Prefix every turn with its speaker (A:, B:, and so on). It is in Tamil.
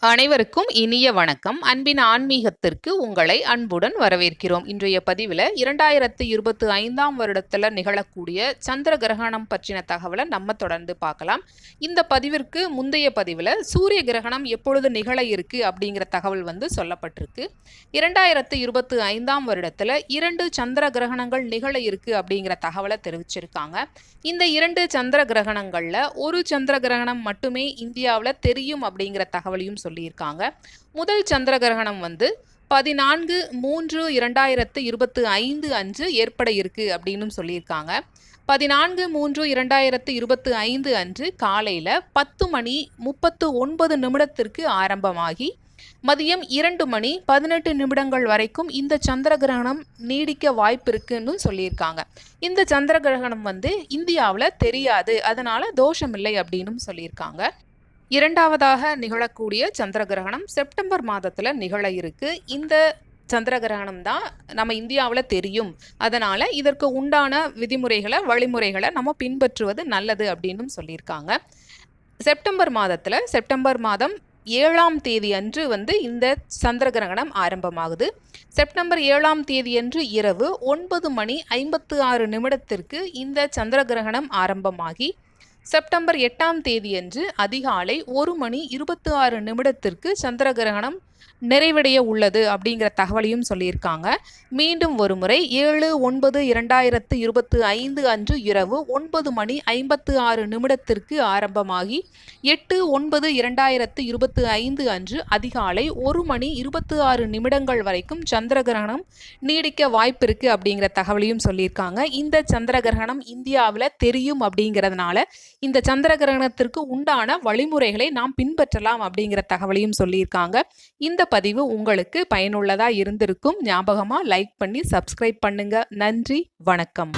A: அனைவருக்கும் இனிய வணக்கம். அன்பின் ஆன்மீகத்திற்கு உங்களை அன்புடன் வரவேற்கிறோம். இன்றைய பதிவில் இரண்டாயிரத்து இருபத்தி ஐந்தாம் வருடத்தில் நிகழக்கூடிய சந்திர கிரகணம் பற்றின தகவலை நம்ம தொடர்ந்து பார்க்கலாம். இந்த பதிவிற்கு முந்தைய பதிவில் சூரிய கிரகணம் எப்பொழுது நிகழ இருக்கு அப்படிங்கிற தகவல் வந்து சொல்லப்பட்டிருக்கு. இரண்டாயிரத்து இருபத்தி ஐந்தாம் வருடத்தில் இரண்டு சந்திர கிரகணங்கள் நிகழ இருக்கு அப்படிங்கிற தகவலை தெரிவிச்சிருக்காங்க. இந்த இரண்டு சந்திர கிரகணங்களில் ஒரு சந்திர கிரகணம் மட்டுமே இந்தியாவில் தெரியும் அப்படிங்கிற தகவலையும் சொல்லியிருக்காங்க. முதல் சந்திர கிரகணம் வந்து பதினான்கு மூன்று இரண்டாயிரத்து இருபத்து ஐந்து அன்று ஏற்பட இருக்கு அப்படின்னு சொல்லியிருக்காங்க. பதினான்கு மூன்று இரண்டாயிரத்து இருபத்து ஐந்து அன்று காலையில் பத்து மணி முப்பத்து ஒன்பது நிமிடத்திற்கு ஆரம்பமாகி மதியம் இரண்டு மணி பதினெட்டு நிமிடங்கள் வரைக்கும் இந்த சந்திர கிரகணம் நீடிக்க வாய்ப்பு இருக்குன்னு சொல்லியிருக்காங்க. இந்த சந்திர கிரகணம் வந்து இந்தியாவில் தெரியாது. அதனால தோஷமில்லை அப்படின்னு சொல்லியிருக்காங்க. இரண்டாவதாக நிகழக்கூடிய சந்திர கிரகணம் செப்டம்பர் மாதத்தில் நிகழ இருக்கு. இந்த சந்திர கிரகணம் தான் நம்ம இந்தியாவில் தெரியும். அதனால் இதற்கு உண்டான விதிமுறைகளை வழிமுறைகளை நம்ம பின்பற்றுவது நல்லது அப்படின்னு சொல்லியிருக்காங்க. செப்டம்பர் மாதத்தில் செப்டம்பர் மாதம் ஏழாம் தேதி அன்று வந்து இந்த சந்திர கிரகணம் ஆரம்பமாகுது. செப்டம்பர் ஏழாம் தேதி அன்று இரவு ஒன்பது மணி ஐம்பத்து ஆறு நிமிடத்திற்கு இந்த சந்திர கிரகணம் ஆரம்பமாகி செப்டம்பர் எட்டாம் தேதியன்று அதிகாலை ஒரு மணி இருபத்தி ஆறு நிமிடத்திற்கு சந்திர கிரகணம் நிறைவடைய உள்ளது அப்படிங்கிற தகவலையும் சொல்லியிருக்காங்க. மீண்டும் ஒருமுறை ஏழு ஒன்பது இரண்டாயிரத்து இருபத்து ஐந்து அன்று இரவு ஒன்பது மணி ஐம்பத்து ஆறு நிமிடத்திற்கு ஆரம்பமாகி எட்டு ஒன்பது இரண்டாயிரத்து இருபத்து ஐந்து அன்று அதிகாலை ஒரு மணி இருபத்து ஆறு நிமிடங்கள் வரைக்கும் சந்திர கிரகணம் நீடிக்க வாய்ப்பிருக்கு அப்படிங்கிற தகவலையும் சொல்லியிருக்காங்க. இந்த சந்திர கிரகணம் இந்தியாவில் தெரியும் அப்படிங்கிறதுனால இந்த சந்திர கிரகணத்திற்கு உண்டான வழிமுறைகளை நாம் பின்பற்றலாம் அப்படிங்கிற தகவலையும் சொல்லியிருக்காங்க. இந்த பதிவு உங்களுக்கு பயனுள்ளதாக இருந்திருக்கும் ஞாபகமாக லைக் பண்ணி சப்ஸ்கிரைப் பண்ணுங்க. நன்றி வணக்கம்.